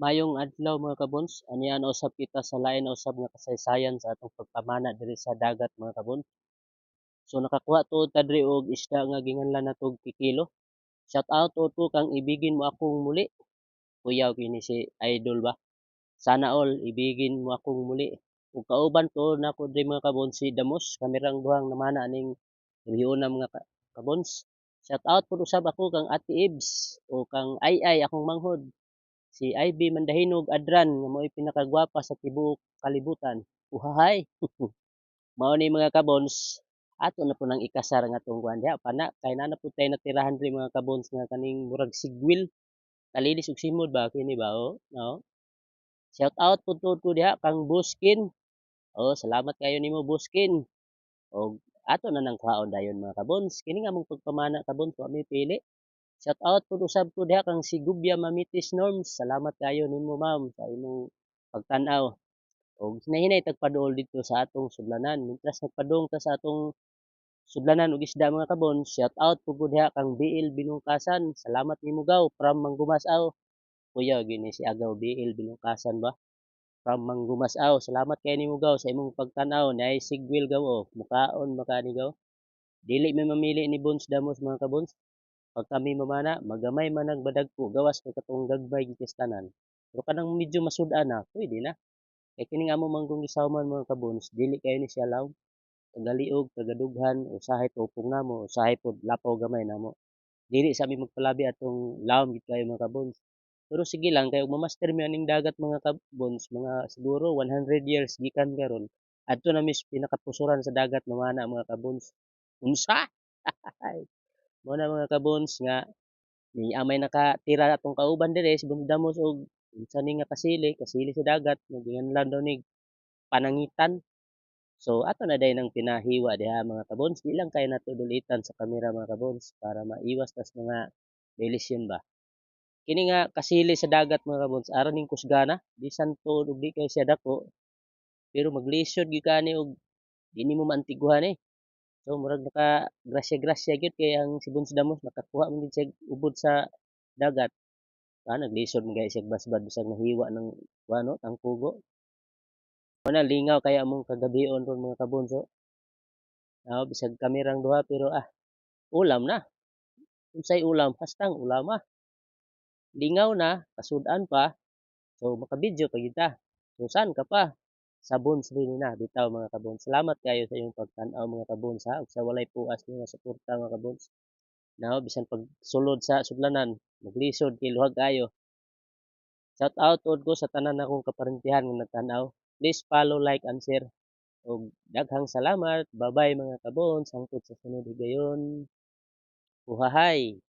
Mayong adlaw mga kabons, aniya na usab kita sa lain usab nga kasaysayan sa atong pagpamana diri sa dagat mga kabons. So nakakuha tuod ta diri og isda nga ginganlan natog kikilo. Shout out to to kang ibigin mo akong muli. Kuyaw kini si Idol ba. Sana all ibigin mo akong muli. Ug kauban to nako diri mga kabons si Damos kamerang duhang namana ning rihuna mga ka- kabons. Shout out pud usab ako kang Ate Ibs o kang Ay Ay akong manghod si IB Mandahinog Adran nga mo'y pinakagwapa sa tibuok kalibutan. Uhahay. Mao ni mga kabons, ato na po nang ikasar nga tong kuan diha pana kay na po tay natirahan diri mga kabons nga kaning murag sigwil. Talilis ug simod ba kini ba o? No? Shout out to to diha kang Buskin. Oh, salamat kayo nimo Buskin. Og ato na nang kaon dayon mga kabons. Kini nga mong pagpamana kabons wa mi pili. Shout out po usab ko diha kang si Gubya Mamitis Norms. Salamat kayo nimo ma'am sa imong pagtan-aw. Og hinahinay tagpaduol dito sa atong sudlanan. Mintras nagpadung ta sa atong sudlanan og isda mga kabon. Shout out po diha kang BL Binungkasan. Salamat nimo gaw from Manggumasaw. Kuya gini si Agaw BL Binungkasan ba? From Manggumasaw. Salamat kay nimo gaw sa imong pagtan-aw. Nay sigwil gaw o. Mukaon makani gaw. Dili may mamili ni Bones Damos mga kabons pag kami mamana, magamay man nagbadag po, gawas kay katong gagmay gikistanan. Pero kanang medyo masudan na, pwede na. Kay kini nga mo manggong isawman mga kabons, dili kayo ni siya law. Tagaliog, tagadughan, usahay tupong na mo, usahay po lapaw gamay na mo. Dili sa mi magpalabi atong lawom gid kayo mga kabons. Pero sige lang, kayo mamaster mi aning dagat mga kabons, mga siguro 100 years gikan karon. Adto na mis pinakapusuran sa dagat mamana mga kabons. Unsa? mo na mga kabons nga ni amay nakatira atong kauban dire si Bundamos og unsa ni nga kasili kasili sa dagat naginganlan daw ni panangitan. So ato na day nang pinahiwa diha mga kabons. Di lang kay nato dulitan sa kamera mga kabons para maiwas tas mga delisyon ba. Kini nga kasili sa dagat mga kabons aron ning kusgana bisan to ug di kay siya dako. Pero maglisod gyud kani og dini mo maantiguhan eh So murag naka grasya-grasya gyud kay ang si Bones Damos nakakuha man gid siya ubod sa dagat. Ah, naglisod man siya basbad bisag nahiwa ng ano, tangkugo. Mana lingaw kaya among kagabion ron mga kabunso. Ah, bisag kamerang duha pero ah ulam na. Unsay ulam? Hastang ulam ah. Lingaw na, kasudan pa. So makabidyo pa kita. So saan ka pa? Sabon rin na bitaw mga kabon. Salamat kayo sa iyong pagtanaw mga kabon sa ug sa walay puas nga suporta mga kabon. Now bisan pag sulod sa sudlanan, maglisod kay luhag kayo. Shout out ud ko sa tanan akong kaparintihan nga nagtanaw. Please follow, like, and share. Og daghang salamat. Bye-bye mga kabon. Sangkot sa sunod higayon. Uhahay.